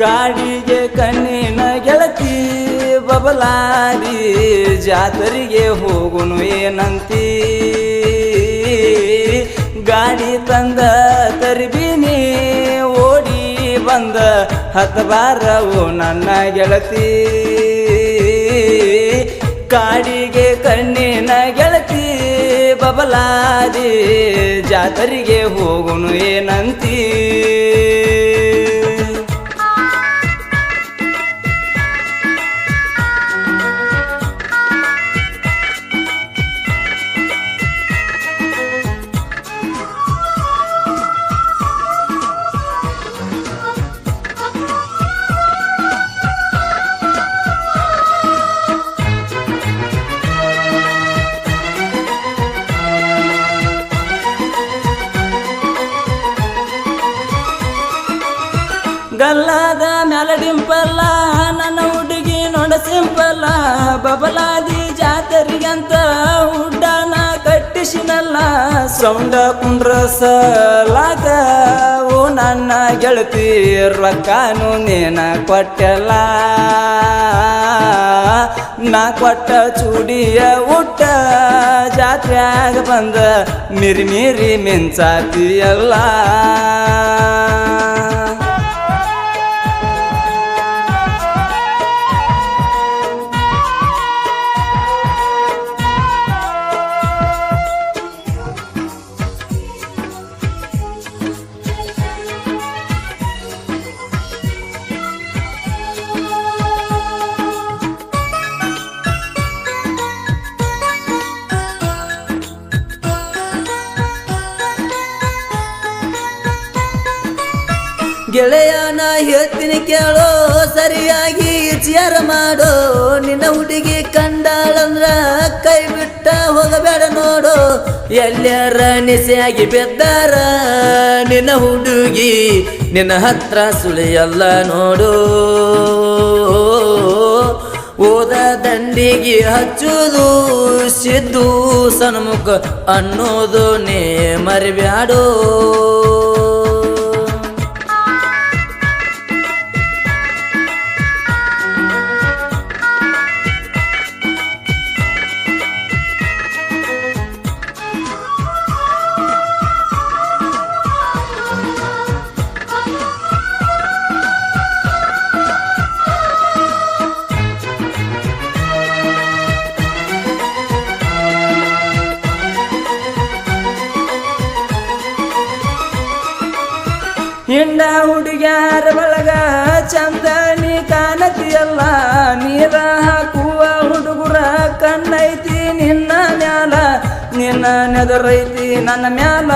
ಕಾಡಿಗೆ ಕಣ್ಣಿನ ಗೆಳತಿ ಬಬಲಾರಿ ಜಾತರಿಗೆ ಹೋಗುನು ಏನಂತಿ? ಗಾಡಿ ತಂದ ತರ್ಬಿನಿ, ಓಡಿ ಬಂದ ಹತ್ತಬಾರವು ನನ್ನ ಗೆಳತಿ. ಕಾಡಿಗೆ ಕಣ್ಣಿನ ಗೆಳತಿ ಬಬಲಾರಿ ಜಾತರಿಗೆ ಹೋಗುನು ಏನಂತಿ? ಗಲ್ಲಾದ ಮ್ಯಾಲ ಡಿಂಪಲ್ಲ, ನನ್ನ ಹುಡುಗಿ ನೋಡ ಸಿಂಪಲ್ಲ, ಬಬಲಾದಿ ಜಾತರಿಗಂತ ಹುಡ್ಡನ ಕಟ್ಟಿಸಿನಲ್ಲ, ಸೌಂಡ ಕುಂಡ್ರಸಲಾಗ ಓ ನನ್ನ ಗೆಳತಿ, ರೊಕ್ಕನು ನೇನ ಕೊಟ್ಟಲ್ಲ. ನಾ ಕೊಟ್ಟ ಚೂಡಿಯ ಊಟ, ಜಾತ್ರೆಯಾಗ ಬಂದ ಮಿರಿ ಮಿರಿ ಮಿಂಚಾತಿಯಲ್ಲ. ಗೆಳೆಯನ ಹೇಳ್ತೀನಿ ಕೇಳೋ ಸರಿಯಾಗಿ ವಿಚಾರ ಮಾಡೋ. ನಿನ್ನ ಹುಡುಗಿ ಕಂಡಾಳಂದ್ರ ಕೈ ಬಿಟ್ಟ ಹೋಗಬೇಡ ನೋಡು. ಎಲ್ಲರ ನಿಸೆಯಾಗಿ ಬೆದ್ದಾರ. ನಿನ್ನ ಹುಡುಗಿ ನಿನ್ನ ಹತ್ರ ಸುಳಿಯಲ್ಲ ನೋಡು. ಓದ ದಂಡಿಗೆ ಹಚ್ಚುದು, ಸಿದ್ದು ಸನ್ಮುಖ ಅನ್ನೋದು ನೇ ಮರಿಬ್ಯಾಡೋ. ಹಿಂಡ ಹುಡುಗ್ಯಾರ ಬಳಗ ಚಂದ ನೀ ಕಾಣತಿಯಲ್ಲ ನೀರ ಹಾಕುವ ಹುಡುಗುರ ಕಣ್ಣೈತಿ ನಿನ್ನ ಮ್ಯಾಲ, ನಿನ್ನ ನೆದರೈತಿ ನನ್ನ ಮ್ಯಾಲ.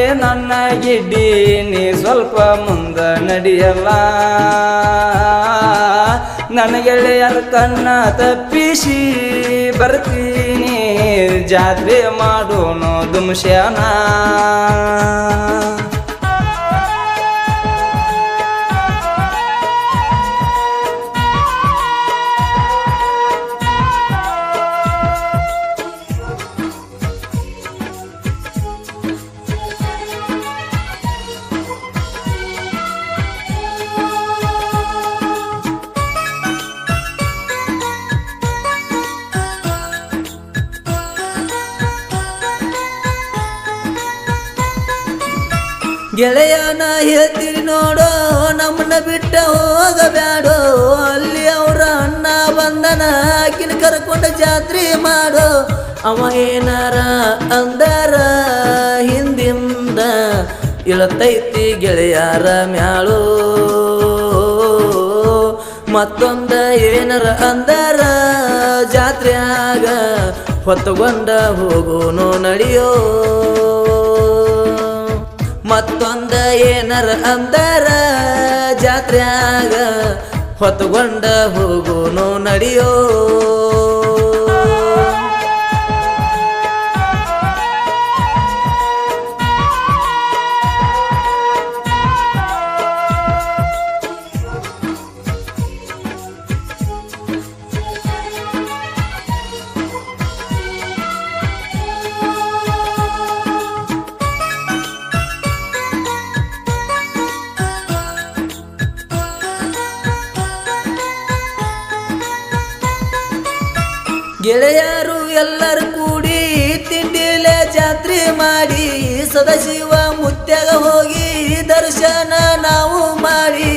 ಏ ನನ್ನ ಗಿಡ್ಡಿ, ನೀ ಸ್ವಲ್ಪ ಮುಂದ ನಡಿಯಲ್ಲ. ನನ್ನ ಗೆಳೆಯರ ಕಣ್ಣ ತಪ್ಪಿಸಿ ಬರ್ತೀನಿ, ಜಾತ್ರೆ ಮಾಡೋನು ದುಮ್ಶ್ಯಾನ ಗೆಳೆಯನ ಹೇಳ್ತೀರಿ ನೋಡೋ, ನಮ್ಮನ್ನ ಬಿಟ್ಟ ಹೋಗಬ್ಯಾಡೋ. ಅಲ್ಲಿ ಅವರ ಅಣ್ಣ ಬಂದನ, ಆಕಿನ ಕರ್ಕೊಂಡು ಜಾತ್ರೆ ಮಾಡೋ. ಅವ ಏನಾರ ಅಂದರ ಹಿಂದಿಂದ ಇಳತೈತಿ ಗೆಳೆಯಾರ ಮ್ಯಾಳೋ. ಮತ್ತೊಂದ ಏನಾರ ಅಂದಾರ ಆಗ ಹೊತ್ತುಕೊಂಡ ಹೋಗೋನು ನಡಿಯೋ. ಮತ್ತೊಂದ ಏನರ ಅಂದರ? ಜಾತ್ರ್ಯಾಗ ಹೊತ್ತುಕೊಂಡ ಹೋಗೋನು ನಡಿಯೋ? ಎಲ್ಲರೂ ಕೂಡಿ ತಿಂಡಿಲೆ ಜಾತ್ರೆ ಮಾಡಿ ಸದಾಶಿವ ಮುತ್ಯಾಗ ಹೋಗಿ ದರ್ಶನ ನಾವು ಮಾಡಿ.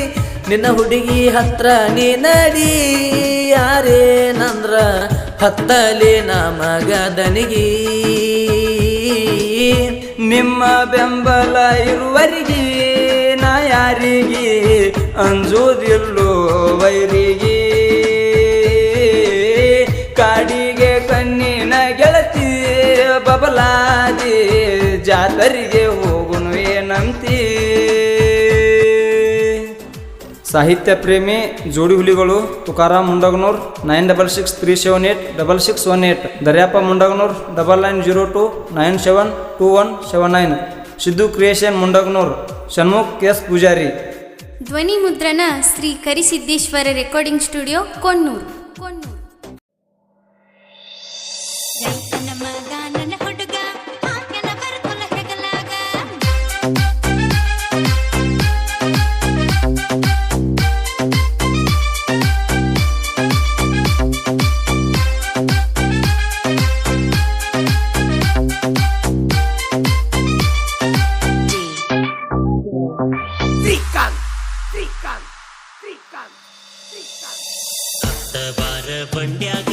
ನಿನ್ನ ಹುಡುಗಿ ಹತ್ರ ನೀ ನಡಿ ಯಾರೇನಂದ್ರ ಹತ್ತಲಿ ನಮಗ ದನಿಗಿ. ನಿಮ್ಮ ಬೆಂಬಲ ಇರುವರಿಗೆ ನಾ ಯಾರಿಗೆ ಅಂಜೋದಿಲ್ಲೋ ವೈರಿಗೆ. ಜಾತರಿಗೆ ಹೋಗುನು ಏನಂತೀ? ಸಾಹಿತ್ಯ ಪ್ರೇಮಿ ಜೋಡಿ ಹುಲಿಗಳು Tukaram Mundaganur nine double six three seven eight double six one eight Daryapa Mundaganur double nine zero two nine seven two one seven nine Siddu creation Mundaganur, Shanmukh S Pujari. ಧ್ವನಿ ಮುದ್ರಣ ಶ್ರೀ ಕರಿಸಿದ್ದೇಶ್ವರ ರೆಕಾರ್ಡಿಂಗ್ ಸ್ಟುಡಿಯೋ ಕೊಣ್ಣೂರು. ಕೊಣ್ಣೂರು. ಬಾರ ಬಂಡ್ಯಾಗ